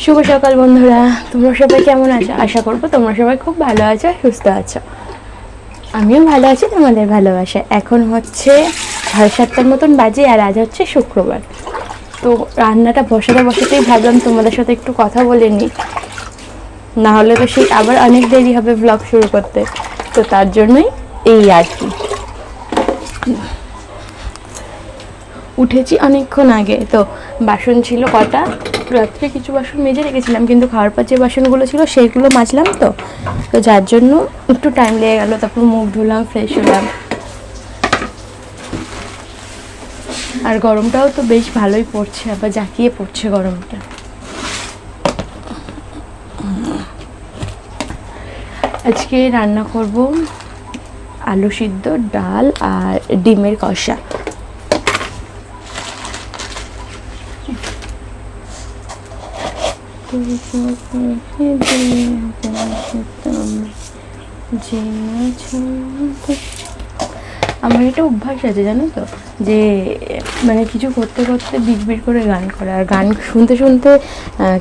শুভ সকাল, বন্ধুরা। তোমরা সবাই কেমন আছো? আশা করব তোমরা সবাই খুব ভালো আছো, সুস্থ আছো। আমিও ভালো আছি, তোমাদের ভালোবাসা এখন হচ্ছে সাড়ে সাতটার মতন বাজে আর আজ হচ্ছে শুক্রবার। তো রান্নাটা বসাতে বসাতেই ভাবলাম তোমাদের সাথে একটু কথা বলে নিই। না হলে তো সেই আবার অনেক দেরি হবে ব্লগ শুরু করতে। তো তার জন্যই এই আর কি। উঠেছি অনেকক্ষণ আগে। তো বাসন ছিল কটা, রাত্রে কিছু বাসন মেজে রেখেছিলাম, কিন্তু খাওয়ার পর যে বাসনগুলো ছিল সেইগুলো মাজলাম তো। তো যার জন্য একটু টাইম লেগে গেল, তারপর মুখ ধুলাম ফ্রেশ হলাম। আর গরমটাও তো বেশ ভালোই পড়ছে, আবার জাকিয়ে পড়ছে গরমটা। আজকে রান্না করব আলু সিদ্ধ, ডাল আর ডিমের কষা। আমার এটা অভ্যাস আছে, জানো তো? যে মানে কিছু করতে করতে বিড় করে গান করা। আর গান শুনতে শুনতে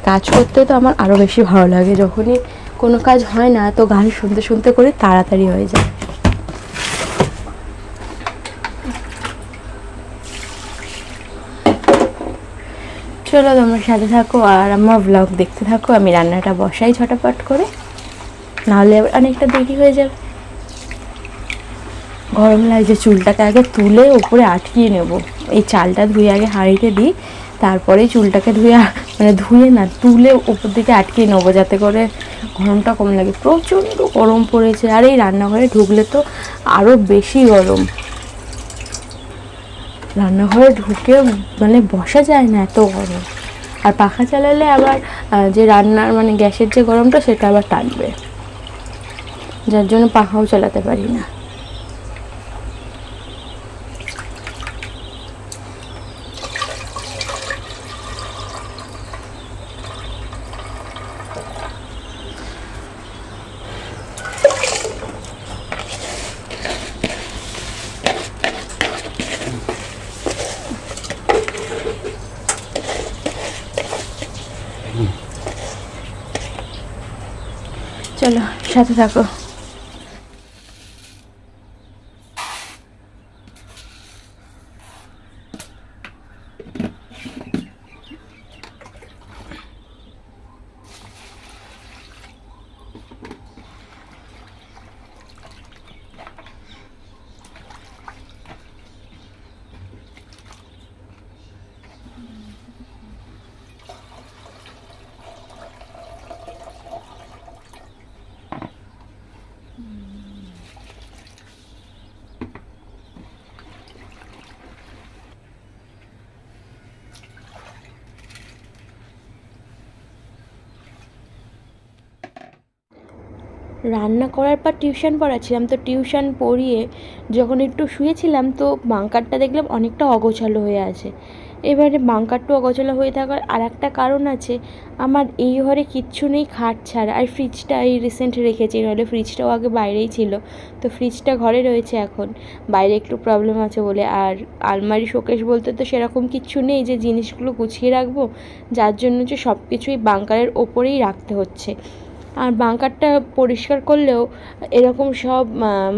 কাজ করতে তো আমার আরও বেশি ভালো লাগে। যখনই কোনো কাজ হয় না, তো গান শুনতে শুনতে করে তাড়াতাড়ি হয়ে যায়। চলো তোমরা সাথে থাকো আর আমার ব্লগ দেখতে থাকো। আমি রান্নাটা বসাই ছটাপট করে। নাহলে অনেকটা দেরি হয়ে যাবে। গরম লাগছে চুলটাকে আগে তুলে উপরে আটকিয়ে নেব। এই চালটা ধুয়ে আগে হাঁড়িতে দিই তারপরে চুলটাকে ধুয়ে মানে ধুয়ে না, তুলে উপর দিকে আটকিয়ে নেব যাতে করে গরমটা কম লাগে। প্রচণ্ড গরম পড়েছে। আর এই রান্নাঘরে ঢুকলে তো আরও বেশি গরম। রান্নাঘরে ঢুকে মানে বসা যায় না এত গরম। আর পাখা চালালে আবার যে রান্নার মানে গ্যাসের যে গরমটা সেটা আবার টানবে। যার জন্য পাখাও চালাতে পারি না চলো সাথে থাকো। রান্না করার পর টিউশন পড়াচ্ছিলাম। তো টিউশন পড়িয়ে যখন একটু শুয়েছিলাম, তো বাঙ্কারটা দেখলাম অনেকটা অগোছালো হয়ে আছে। এবারে বাঙ্কারটা অগোছালো হয়ে থাকার আর একটা কারণ আছে, আমার এই ঘরে কিচ্ছু নেই খাট ছাড়া। আর ফ্রিজটা এই রিসেন্ট রেখেছি নাহলে ফ্রিজটাও আগে বাইরেই ছিল। তো ফ্রিজটা ঘরে রয়েছে এখন। বাইরে একটু প্রবলেম আছে বলে। আর আলমারি শোকেশ বলতে তো সেরকম কিচ্ছু নেই যে জিনিসগুলো গুছিয়ে রাখব। যার জন্য যে সব কিছুই বাঙ্কারের ওপরেই রাখতে হচ্ছে। আর বাঙ্কারটা পরিষ্কার করলেও এরকম সব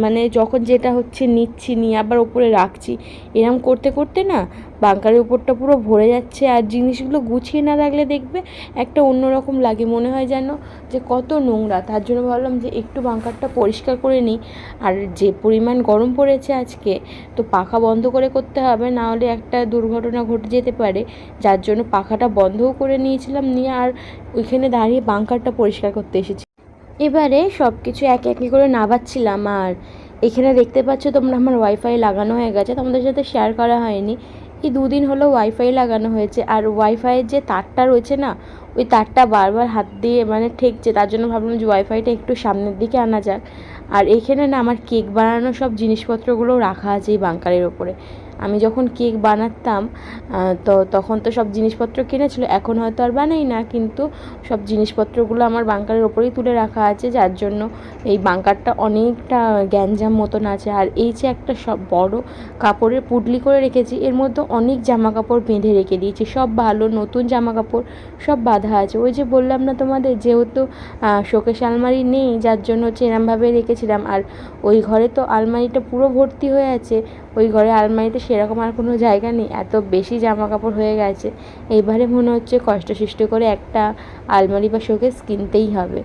মানে যখন যেটা হচ্ছে নিচ্ছি, নিয়ে আবার ওপরে রাখছি, এরম করতে করতে না বাঙ্কারের উপরটা পুরো ভরে যাচ্ছে আর জিনিসগুলো গুছিয়ে না রাখলে দেখবে একটা অন্যরকম লাগে। মনে হয় যেন যে কত নোংরা। তার জন্য ভাবলাম যে একটু বাঙ্কারটা পরিষ্কার করে নিই। আর যে পরিমাণ গরম পড়েছে আজকে, তো পাখা বন্ধ করে করতে হবে, না হলে একটা দুর্ঘটনা ঘটে যেতে পারে। যার জন্য পাখাটা বন্ধও করে নিয়েছিলাম নিয়ে আর ওইখানে দাঁড়িয়ে বাঙ্কারটা পরিষ্কার করতে এসেছি। এবারে সব কিছু এক একে করে নাবাচ্ছিলাম আর এখানে দেখতে পাচ্ছ তোমরা আমার ওয়াইফাই লাগানো হয়ে গেছে। তোমাদের সাথে শেয়ার করা হয়নি। এই দুদিন হলো ওয়াইফাই লাগানো হয়েছে। আর ওয়াইফাইয়ের যে তারটা রয়েছে না, ওই তারটা বারবার হাত দিয়ে মানে ঠেকছে। তার জন্য ভাবলাম যে ওয়াইফাইটা একটু সামনের দিকে আনা যাক। আর এখানে না আমার কেক বানানো সব জিনিসপত্রগুলো রাখা আছে এই বাঙ্কারের ওপরে। আমি যখন কেক বানাতাম তো তখন তো সব জিনিসপত্র কিনেছিল, এখন হয়তো আর বানাই না, কিন্তু সব জিনিসপত্রগুলো আমার বাঙ্কারের ওপরেই তুলে রাখা আছে, যার জন্য এই বাঙ্কারটা অনেকটা গ্যাঞ্জাম মতন আছে। আর এই যে একটা সব বড় কাপড়ের পুডলি করে রেখেছি, এর মধ্যে অনেক জামা কাপড় বেঁধে রেখে দিয়েছি, সব ভালো নতুন জামা কাপড় সব বাঁধা আছে। ওই যে বললাম না তোমাদের, যেহেতু শোকেশ আলমারি নেই, যার জন্য হচ্ছে এরমভাবে রেখেছিলাম, আর ওই ঘরে তো আলমারিটা পুরো ভর্তি হয়ে আছে, ওই ঘরে আলমারিতে সেরকম আর কোনো জায়গা নেই। এত বেশি জামা কাপড় হয়ে গেছে। এবারে মনে হচ্ছে কষ্ট সৃষ্টি করে একটা আলমারি বা শোকেস কিনতেই হবে।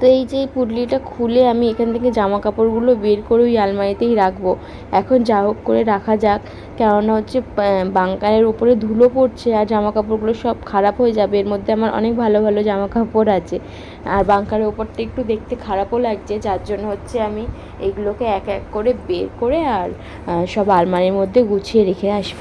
তো এই যে পুডলিটা খুলে আমি এখান থেকে জামা কাপড়গুলো বের করে ওই আলমারিতেই রাখব। এখন যা হোক করে রাখা যাক, কেননা হচ্ছে বাঙ্কারের ওপরে ধুলো পড়ছে আর জামা কাপড়গুলো সব খারাপ হয়ে যাবে। এর মধ্যে আমার অনেক ভালো ভালো জামা কাপড় আছে। আর বাঙ্কারের ওপরটা একটু দেখতে খারাপও লাগছে, যার জন্য হচ্ছে আমি এইগুলোকে এক এক করে বের করে আর সব আলমারির মধ্যে গুছিয়ে রেখে আসব।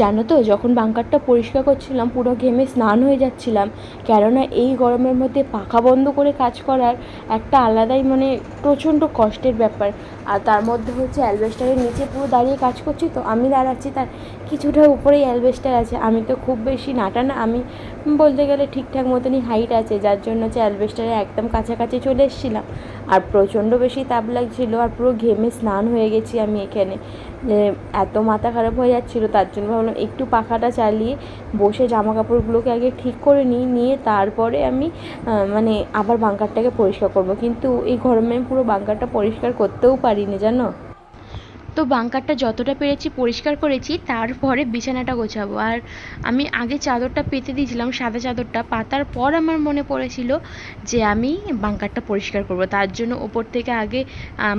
জানো তো, যখন বাঙ্কারটা পরিষ্কার করছিলাম, পুরো ঘেমে স্নান হয়ে যাচ্ছিলাম, কেননা এই গরমের মধ্যে পাখা বন্ধ করে কাজ করার একটা আলাদাই মানে প্রচণ্ড কষ্টের ব্যাপার। আর তার মধ্যে হচ্ছে অ্যালবেস্টারের নিচে পুরো দাঁড়িয়ে কাজ করছি, তো আমি দাঁড়াচ্ছি তার কিছুটা উপরেই অ্যালবেস্টার আছে। আমি তো খুব বেশি নাটা না, আমি বলতে গেলে ঠিকঠাক মতনই হাইট আছে, যার জন্য হচ্ছে অ্যালবেস্টারের একদম কাছাকাছি চলে এসেছিলাম। আর প্রচণ্ড বেশি তাপ লাগছিল আর পুরো ঘেমে স্নান হয়ে গেছি আমি এখানে। এত মাথা খারাপ হয়ে যাচ্ছিল, তার জন্য ভাবলাম একটু পাখাটা চালিয়ে বসে জামা কাপড়গুলোকে আগে ঠিক করে নিই, নিয়ে তারপরে আমি মানে আবার বাঙ্কারটাকে পরিষ্কার করব। কিন্তু এই গরমে পুরো বাঙ্কারটা পরিষ্কার করতেও পারিনি, জানো? তো বাঙ্কারটা যতটা পেরেছি পরিষ্কার করেছি, তারপরে বিছানাটা গোছাবো। আর আমি আগে চাদরটা পেতে দিয়েছিলাম, সাদা চাদরটা। পাতার পর আমার মনে পড়েছিল যে আমি বাঙ্কারটা পরিষ্কার করব। তার জন্য ওপর থেকে আগে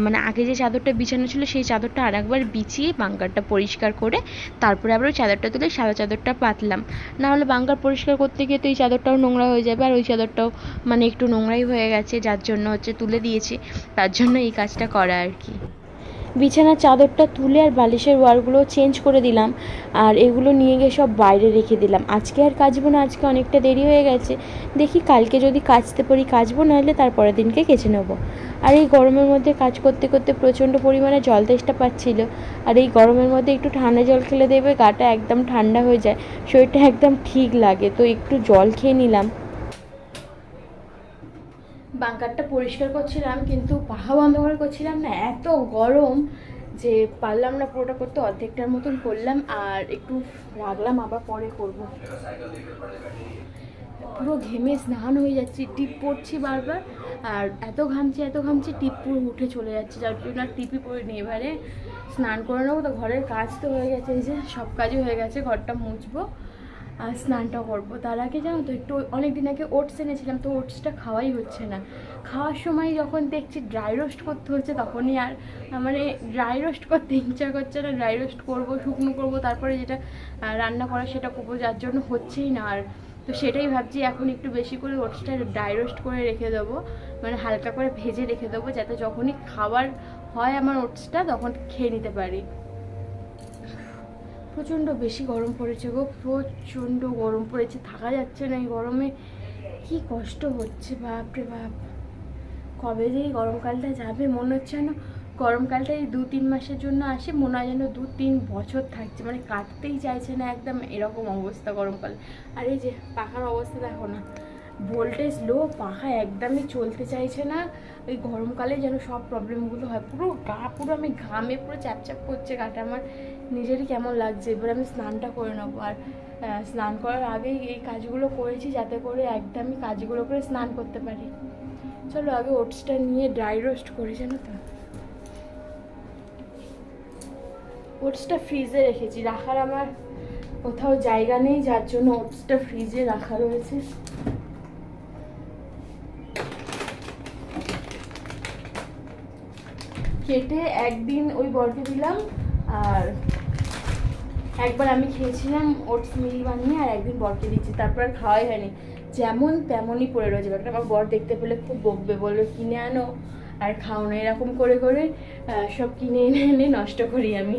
মানে আগে যে চাদরটা বিছানো ছিল, সেই চাদরটা আরেকবার বিছিয়ে বাঙ্কারটা পরিষ্কার করে তারপরে আবার ওই চাদরটা তুলে সাদা চাদরটা পাতলাম। না হলে বাঙ্কার পরিষ্কার করতে গিয়ে তো এই চাদরটাও নোংরা হয়ে যাবে, আর ওই চাদরটাও মানে একটু নোংরাই হয়ে গেছে, যার জন্য হচ্ছে তুলে দিয়েছি। তার জন্য এই কাজটা করা আর কি। বিছানার চাদরটা তুলে আর বালিশের ওয়ারগুলো চেঞ্জ করে দিলাম। আর এগুলো নিয়ে গিয়ে সব বাইরে রেখে দিলাম। আজকে আর কাচবো না, আজকে অনেকটা দেরি হয়ে গেছে। দেখি কালকে যদি কাচতে পারি কাচবো, নাহলে তারপরের দিনকে কেচে নেব। আর এই গরমের মধ্যে কাজ করতে করতে প্রচণ্ড পরিমাণে জল তেষ্টা পাচ্ছিল। আর এই গরমের মধ্যে একটু ঠান্ডা জল খেলে দেবে, গাটা একদম ঠান্ডা হয়ে যায়, শরীরটা একদম ঠিক লাগে। তো একটু জল খেয়ে নিলাম। বাঙ্কারটা পরিষ্কার করছিলাম, কিন্তু পাহা বন্ধ করে করছিলাম না, এত গরম যে পারলাম না পুরোটা করতে, অর্ধেকটার মতন করলাম আর একটু রাখলাম, আবার পরে করব। পুরো ঘেমে স্নান হয়ে যাচ্ছি, টিপ পড়ছি বারবার, আর এত ঘামছি এত ঘামছি, টিপ পুরো উঠে চলে যাচ্ছে, যার জন্য আর টিপই পড়িনি। এবারে স্নান করে নেব, তো ঘরের কাজ তো হয়ে গেছে, এই যে সব কাজই হয়ে গেছে, ঘরটা মুছবো। স্নানটা করব। তার আগে জানো তো, একটু অনেক দিন আগে ওটস এনেছিলাম, তো ওটসটা খাওয়াই হচ্ছে না। খাওয়ার সময় যখন দেখছি ড্রাই রোস্ট করতে হচ্ছে, তখনই আর মানে ড্রাই রোস্ট করতে ইচ্ছা করছে না। ড্রাই রোস্ট করব, শুকনো করব, তারপরে যেটা রান্না করা সেটা করব, যার জন্য হচ্ছেই না আর। তো সেটাই ভাবছি, এখন একটু বেশি করে ওটসটা ড্রাই রোস্ট করে রেখে দেবো। মানে হালকা করে ভেজে রেখে দেবো, যাতে যখনই খাবার হয় আমার ওটসটা, তখন খেয়ে নিতে পারি। প্রচণ্ড বেশি গরম পড়েছে গো, প্রচণ্ড গরম পড়েছে, থাকা যাচ্ছে না এই গরমে। কি কষ্ট হচ্ছে, বাপরে বাপ। কবে যে গরমকালটা যাবে, মনে হচ্ছে যেন গরমকালটা এই দু তিন মাসের জন্য আসে, মনে হয় যেন দু তিন বছর থাকছে মানে কাটতেই চাইছে না একদম এরকম অবস্থা গরমকাল। আর এই যে পাখার অবস্থা দেখো না ভোল্টেজ লো পাখা একদমই চলতে চাইছে না। ওই গরমকালে যেন সব প্রবলেমগুলো হয়। পুরো গা, পুরো আমি ঘামে, পুরো চ্যাপচ্যাপ করছে গাটা। আমার নিজেরই কেমন লাগছে। এবার আমি স্নানটা করে নেব। আর স্নান করার আগেই এই কাজগুলো করেছি যাতে করে একদমই কাজগুলো করে স্নান করতে পারি। চলো আগে ওটসটা নিয়ে ড্রাই রোস্ট করি, জানো তো? ওটসটা ফ্রিজে রেখেছি। রাখার আমার কোথাও জায়গা নেই, যার জন্য ওটসটা ফ্রিজে রাখা রয়েছে। কেটে একদিন ওই বরকে দিলাম, আর একবার আমি খেয়েছিলাম ওটস মিল বানিয়ে, আর একদিন বরকে দিচ্ছি তারপর আর খাওয়াই হয়নি। যেমন তেমনই পড়ে রয়েছে ব্যাগটা আমার বর দেখতে পেলে খুব বকবে, বলবে, কিনে আনো। আর খাও না, এরকম করে করে সব কিনে এনে এনে নষ্ট করি আমি।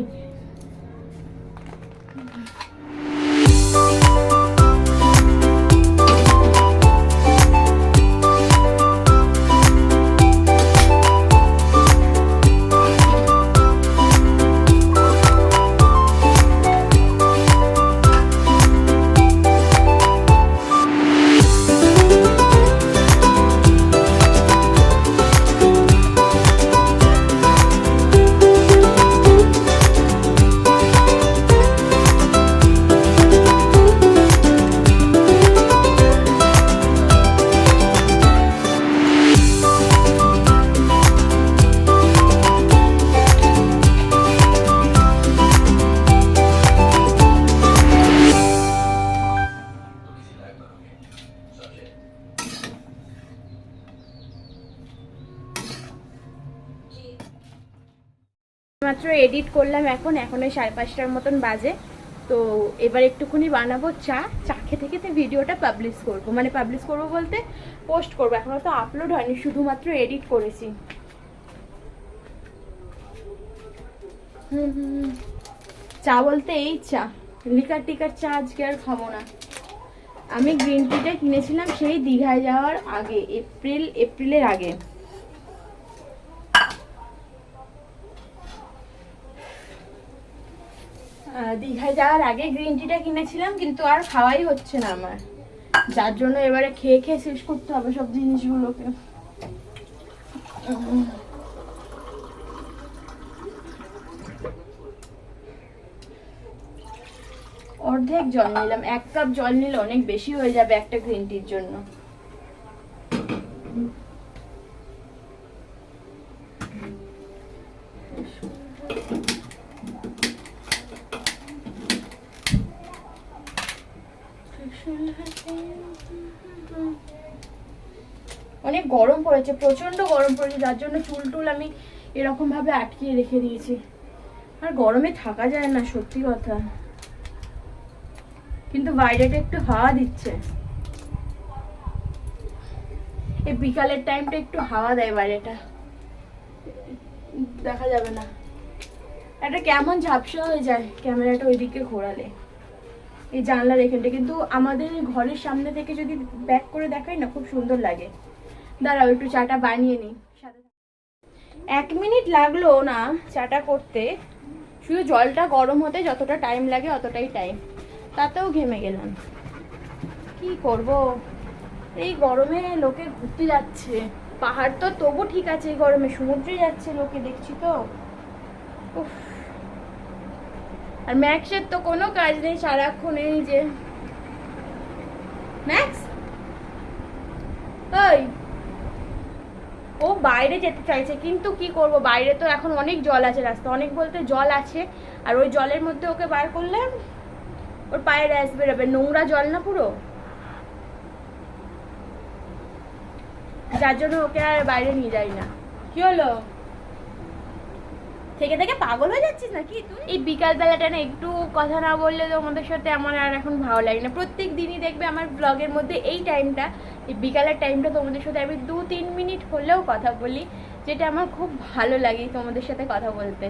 মাত্র এডিট করলাম এখন এখন ওই সাড়ে পাঁচটার মতন বাজে। তো এবার একটুখানি বানাবো চা। চা খেতে খেতে ভিডিওটা পাবলিশ করব। মানে পাবলিশ করব বলতে পোস্ট করব। এখনও তো আপলোড হয়নি, শুধুমাত্র এডিট করেছি। চা বলতে এই চা। লিকার টিকার চা আজকে আর খাব না। আমি গ্রিন টিটা কিনেছিলাম সেই দীঘায় যাওয়ার আগে, এপ্রিল, এপ্রিলের আগে। দীঘায় যাওয়ার আগে গ্রিন টিটা কিনেছিলাম, কিন্তু আর খাওয়াই হচ্ছে না আমার। যার জন্য এবারে খেয়ে খেয়ে শেষ করতে হবে সব জিনিসগুলোকে। অর্ধেক জল নিলাম, এক কাপ জল নিলে অনেক বেশি হয়ে যাবে একটা গ্রিন টির জন্য। অনেক গরম পড়েছে প্রচণ্ড গরম পড়েছে, যার জন্য চুল টুল আমি এরকম ভাবে আটকিয়ে রেখে দিয়েছি। আর গরমে থাকা যায় না, সত্যি কথা। কিন্তু বাইরেটা একটু হাওয়া দিচ্ছে। এই বিকালের টাইমটা একটু হাওয়া দেয় বাইরেটা দেখা যাবে না। একটা কেমন ঝাপসা হয়ে যায় ক্যামেরাটা ওইদিকে ঘোরালে। এই জানলার এখানটা কিন্তু আমাদের ঘরের সামনে থেকে যদি ব্যাক করে দেখাই না, খুব সুন্দর লাগে। দাঁড়াও, একটু চাটা বানিয়ে নিই। এক মিনিট লাগল না চাটা করতে। শুধু জলটা গরম হতে যতটা টাইম লাগে অতটাই টাইম তাতেও ঘেমে গেলাম। কি করব? এই গরমে লোকে ঘুরতে যাচ্ছে। পাহাড় তো তবু ঠিক আছে এই গরমে, সমুদ্রে যাচ্ছে লোকে, দেখছি তো। উফ। আর ম্যাক্সের তো কোনো কাজ নেই সারাক্ষণ এই যে। ম্যাক্স ওই ও বাইরে যেতে চাইছে, কিন্তু কি করব? বাইরে তো এখন অনেক জল আছে রাস্তা অনেক বলতে জল আছে, আর ওই জলের মধ্যে ওকে বার করলে ওর পায়ে র্যাশ বেরোবে। নোংরা জল না পুরো? যার জন্য ওকে আর বাইরে নিয়ে যাই না। কি হলো? থেকে থেকে পাগল হয়ে যাচ্ছিস নাকি তুই? এই বিকাল বেলাটা না একটু কথা না বললে তোমাদের সাথে আমার আর এখন ভালো লাগে না। প্রত্যেক দিনই দেখবে আমার ব্লগের মধ্যে এই টাইমটা এই বিকালের টাইমটা তোমাদের সাথে আমি দু তিন মিনিট হলেও কথা বলি, যেটা আমার খুব ভালো লাগে তোমাদের সাথে কথা বলতে।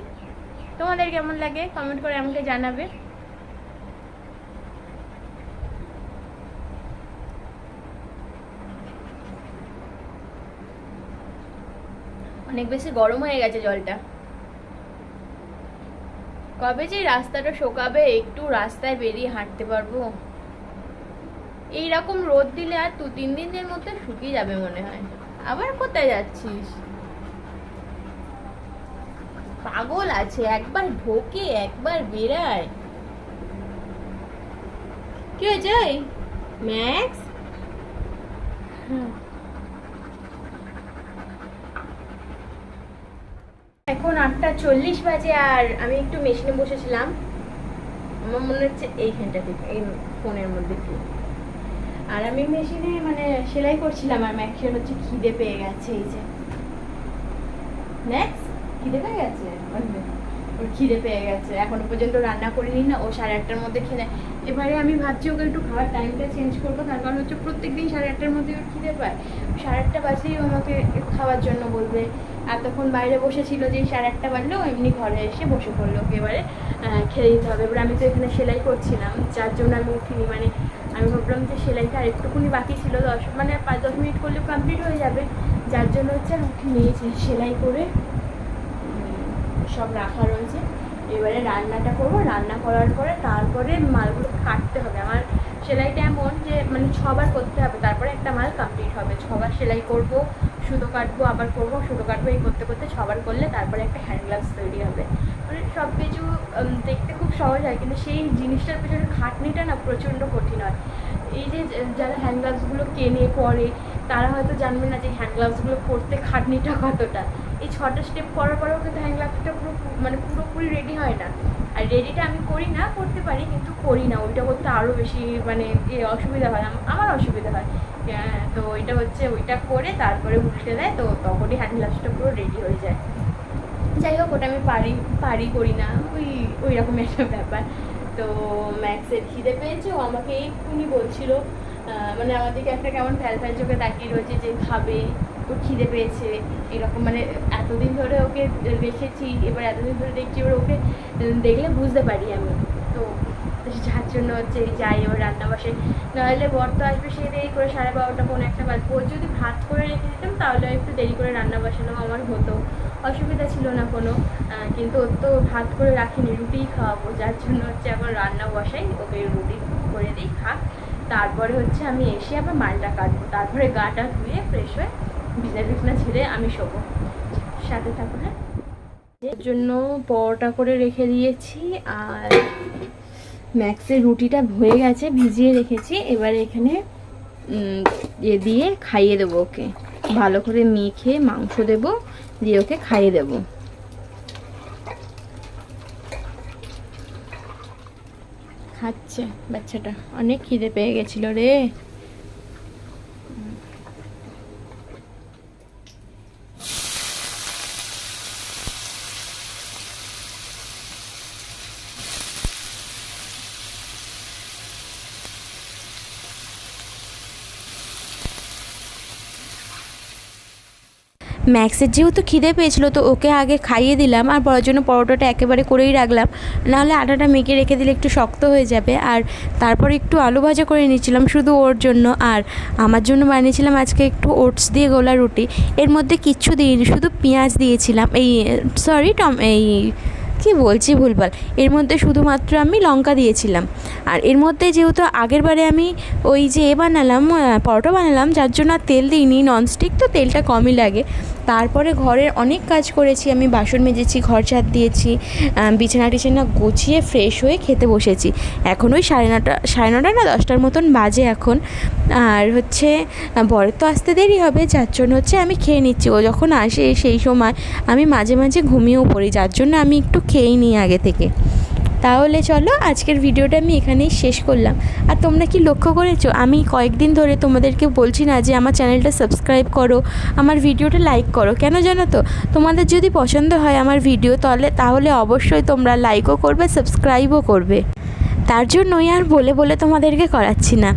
তোমাদের কেমন লাগে? কমেন্ট করে আমাকে জানাবে। অনেক বেশি গরম হয়ে গেছে জলটা। কবে যে রাস্তাটা শোকাবে, একটু রাস্তায় বেরিয়ে হাঁটতে পারব। এইরকম রোদ দিলে আর দু তিন দিনের মধ্যে শুকিয়ে যাবে মনে হয়। আবার কোথায় যাচ্ছিস? পাগল আছে, একবার ঢোকে, একবার বেরায় কি হয়েছে? ম্যাক্স? ম্যাক্স এখন আটটা চল্লিশ বাজে আর আমি একটু মেশিনে বসেছিলাম। আমার মনে হচ্ছে এইখানটা থেকে এই ফোনের মধ্যে কি আর আমি মেশিনে মানে সেলাই করছিলাম আর ম্যাক্সের হচ্ছে খিদে পেয়ে গেছে, এই যে। ম্যাক্স খিদে পেয়ে গেছে? ওর খিদে পেয়ে গেছে। এখনও পর্যন্ত রান্না করিনি না, ও সাড়ে আটটার মধ্যে খেলে এবারে আমি ভাবছি ওকে একটু খাওয়ার টাইমটা চেঞ্জ করব। তার কারণ হচ্ছে প্রত্যেক দিন সাড়ে আটটার মধ্যে ওর খিদে পায়। সাড়ে আটটা বাজেই আমাকে খাওয়ার জন্য বলবে। এতক্ষণ বাইরে বসেছিল যে সাড়ে আটটা বাজলেও এমনি ঘরে এসে বসে পড়ল ওকে এবারে খেতে দিতে হবে। এবার আমি তো এখানে সেলাই করছিলাম, যার জন্য আমি উঠিনি। মানে আমি ভাবলাম যে সেলাইটা আর একটুকুনি বাকি ছিল, দশ মানে পাঁচ, দশ মিনিট করলে কমপ্লিট হয়ে যাবে। যার জন্য হচ্ছে উঠে নিয়েছি সেলাই করে সব রাখা রয়েছে। এবারে রান্নাটা করব। রান্না করার পরে তারপরে মালগুলো কাটতে হবে। আমার সেলাইটা এমন যে মানে ছবার করতে হবে, তারপরে একটা মাল কমপ্লিট হবে। ছবার সেলাই করব, সুতো কাটবো, আবার করব, সুতো কাটবো, এই করতে করতে ছবার করলে তারপরে একটা হ্যান্ড গ্লাভস তৈরি হবে। মানে সব কিছু দেখতে খুব সহজ হয়, কিন্তু সেই জিনিসটার পেছনে খাটনিটা না প্রচণ্ড কঠিন হয়। এই যে, যারা হ্যান্ড গ্লাভসগুলো কেনে, পরে, তারা হয়তো জানবে না যে হ্যান্ড গ্লাভসগুলো করতে খাটনিটা কতটা। এই ছটা স্টেপ করার পরেও কিন্তু হ্যান্ড গ্লাভসটা পুরো মানে পুরোপুরি রেডি হয় না। আর রেডিটা আমি করি না করতে পারি কিন্তু করি না। ওইটা করতে আরও বেশি মানে এ অসুবিধা হয় আমার অসুবিধা হয়। হ্যাঁ, তো ওইটা হচ্ছে ওইটা করে তারপরে উল্টে দেয় তো তখনই হ্যান্ড গ্লাভসটা পুরো রেডি হয়ে যায়। যাই হোক ওটা আমি পারি পারি করি না ওই ওই রকম একটা ব্যাপার। তো ম্যাক্সের খিদে পেয়েছে ও আমাকে এক্ষুনি বলছিল মানে আমাদেরকে একটা কেমন ফ্যাল ফ্যাল চোখে তাকিয়ে রয়েছে যে খাবে। ওর খিদে পেয়েছে, এরকম মানে এতদিন ধরে ওকে রেখেছি, এবার এতদিন ধরে দেখছি এবার ওকে দেখলে বুঝতে পারি আমি। তো যার জন্য হচ্ছে যাই এবার রান্না বসে। নাহলে বর তো আসবে সে দেরি করে সাড়ে বারোটা, পৌনে একটা বাজবে। ওর যদি ভাত করে রেখে দিতাম, তাহলে একটু দেরি করে রান্না বসানো আমার হতো। অসুবিধা ছিল না কোনো কিন্তু ওর তো ভাত করে রাখিনি, রুটিই খাওয়াবো। যার জন্য হচ্ছে এখন রান্না বসাই, ওকে রুটি করে দিই, খাক। তারপরে হচ্ছে আমি এসে আবার মালটা কাটবো। তারপরে গাটা ধুয়ে ফ্রেশ হয়ে বিছনা বিছনা ছেড়ে আমি শোবো। সাথে থাকো হ্যাঁ এর জন্য পরোটা করে রেখে দিয়েছি, আর ম্যাক্সের রুটিটা হয়ে গেছে, ভিজিয়ে রেখেছি। এবার এখানে এ দিয়ে খাইয়ে দেবো ওকে। ভালো করে মেখে মাংস দেবো, দিয়ে ওকে খাইয়ে দেবো। খাচ্ছে বাচ্চাটা। অনেক খিদে পেয়ে গেছিল রে। ম্যাক্সের যেহেতু খিদে পেয়েছিলো, তো ওকে আগে খাইয়ে দিলাম আর বড়ার জন্য পরোটাটা একেবারে করেই রাখলাম। নাহলে আটাটা মেখে রেখে দিলে একটু শক্ত হয়ে যাবে। আর তারপর একটু আলু ভাজা করে নিয়েছিলাম শুধু ওর জন্য। আর আমার জন্য বানিয়েছিলাম আজকে একটু ওটস দিয়ে গোলা রুটি। এর মধ্যে কিচ্ছু দিইনি, শুধু পেঁয়াজ দিয়েছিলাম। এই সরি টম, এই কি বলছি ভুলভাল? এর মধ্যে শুধুমাত্র আমি লঙ্কা দিয়েছিলাম। আর এর মধ্যে যেহেতু আগের বারে আমি ওই যে এ বানালাম পরোটা বানালাম, যার জন্য আর তেল দিইনি ননস্টিক তো তেলটা কমই লাগে। তারপরে ঘরের অনেক কাজ করেছি, আমি বাসন মেজেছি, ঘর ছাদ দিয়েছি বিছানা টিছানা গুছিয়ে ফ্রেশ হয়ে খেতে বসেছি। এখন ওই সাড়ে নটা সাড়ে নটা না দশটার মতন বাজে এখন। আর হচ্ছে বরের তো আসতে দেরি হবে, যার জন্য হচ্ছে আমি খেয়ে নিচ্ছি। ও যখন আসে সেই সময় আমি মাঝে মাঝে ঘুমিয়েও পড়ি, যার জন্য আমি একটু খেয়েই নিই আগে থেকে। তাহলে চলো আজকের ভিডিওটা আমি এখানেই শেষ করলাম। আর তোমরা কি লক্ষ্য করেছ? আমি কয়েকদিন ধরে তোমাদেরকে বলছি না যে আমার চ্যানেলটা সাবস্ক্রাইব করো, আমার ভিডিওটা লাইক করো। কেন জানো তো? তোমাদের যদি পছন্দ হয় আমার ভিডিও তাহলে তাহলে অবশ্যই তোমরা লাইকও করবে, সাবস্ক্রাইবও করবে। তার জন্যই আর বলে বলে তোমাদেরকে করাচ্ছি না।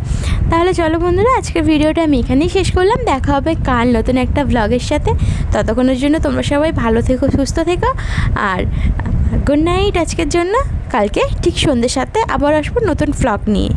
তাহলে চলো বন্ধুরা, আজকের ভিডিওটা আমি এখানেই শেষ করলাম। দেখা হবে কাল নতুন একটা ব্লগের সাথে। ততক্ষণের জন্য তোমরা সবাই ভালো থেকো, সুস্থ থেকো। আর গুড নাইট আজকের জন্য। কালকে ঠিক সন্ধ্যের সাথে আবার আসব নতুন ফ্লগ নিয়ে।